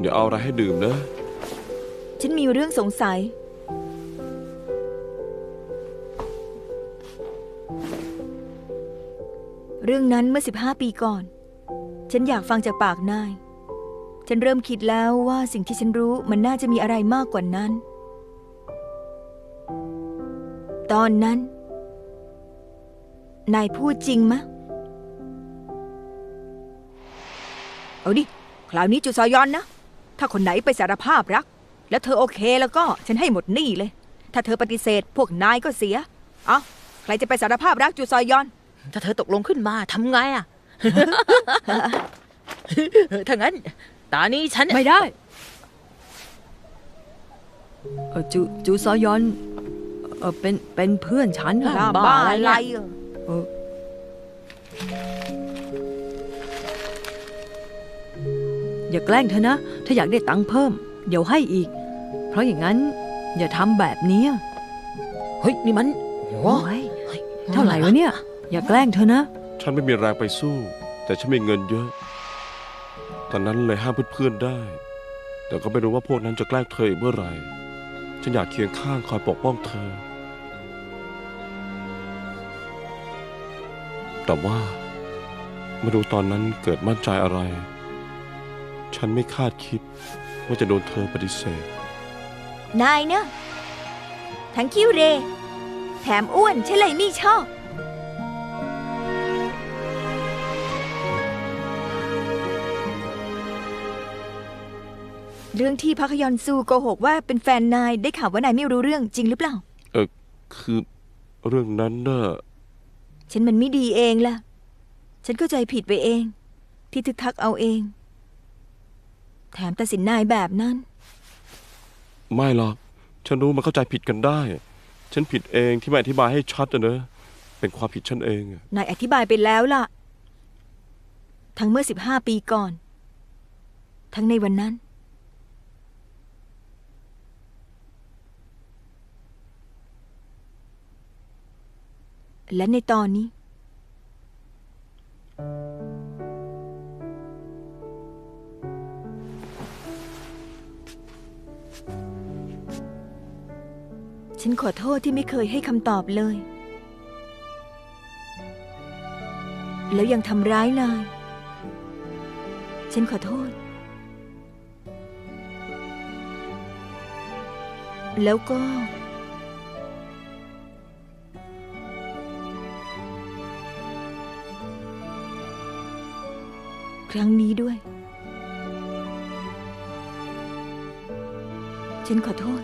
เดี๋ยวเอาอะไรให้ดื่มนะ ฉันมีเรื่องสงสัย เรื่องนั้นเมื่อ 15 ปีก่อน ฉันอยากฟังจากปากนาย ฉันเริ่มคิดแล้วว่าสิ่งที่ฉันรู้มันน่าจะมีอะไรมากกว่านั้น ตอนนั้น นายพูดจริงมะ เอาดิ คราวนี้จุซอยอนนะ ถ้าคนไหนไปสารภาพรัก แล้วเธอโอเคแล้วก็ฉันให้หมดหนี้เลย ถ้าเธอปฏิเสธพวกนายก็เสีย เอาใครจะไปสารภาพรักจูซอยอน ถ้าเธอตกลงขึ้นมาทำไงอะ ถ้างั้นตอนนี้ฉัน ไม่ได้เอ่อจูจูซอยอนเออเป็นเป็นเพื่อนฉันน่ะบ้าบ้าอะไรอะไรเนี่ยอะเอ ออย่าแกล้งเธอนะ ถ้าอยากได้ตังค์เพิ่ม เดี๋ยวให้อีก เพราะอย่างนั้นอย่าทำแบบนี้เฮ้ยนี่มันโอ้โอ้ยเท่าไหร่วะเนี่ย อย่าแกล้งเธอนะ ฉันไม่มีแรงไปสู้ แต่ฉันมีเงินเยอะ ตอนนั้นเลยห้ามเพื่อนๆได้ แต่ก็ไม่รู้ว่าพวกนั้นจะแกล้งเธออีกเมื่อไหร่ ฉันอยากเคียงข้างคอยปกป้องเธอ แต่ว่าไม่รู้ตอนนั้นเกิดมั่นใจอะไร ฉันไม่คาดคิดว่าจะโดนเธอปฏิเสธ นายเนอะทั้งคิวเร แถมอ้วนฉันเลยไม่ชอบ เรื่องที่พักยอนซูโกหกว่าเป็นแฟนนายได้ข่าวว่านายไม่รู้เรื่องจริงหรือเปล่า เออคือเรื่องนั้นน่ะฉันมันไม่ดีเองล่ะ ฉันเข้าใจผิดไปเอง ที่ทึกทักเอาเอง แถมตัดสินนายแบบนั้น ไม่หรอก ฉันรู้มันเข้าใจผิดกันได้ ฉันผิดเองที่ไม่อธิบายให้ชัดอะเนอะเป็นความผิดฉันเองอะนายอธิบายไปแล้วล่ะ ทั้งเมื่อสิบห้าปีก่อน ทั้งในวันนั้น และในตอนนี้ ฉันขอโทษที่ไม่เคยให้คำตอบเลย แล้วยังทำร้ายนาย ฉันขอโทษ แล้วก็ ครั้งนี้ด้วย ฉันขอโทษ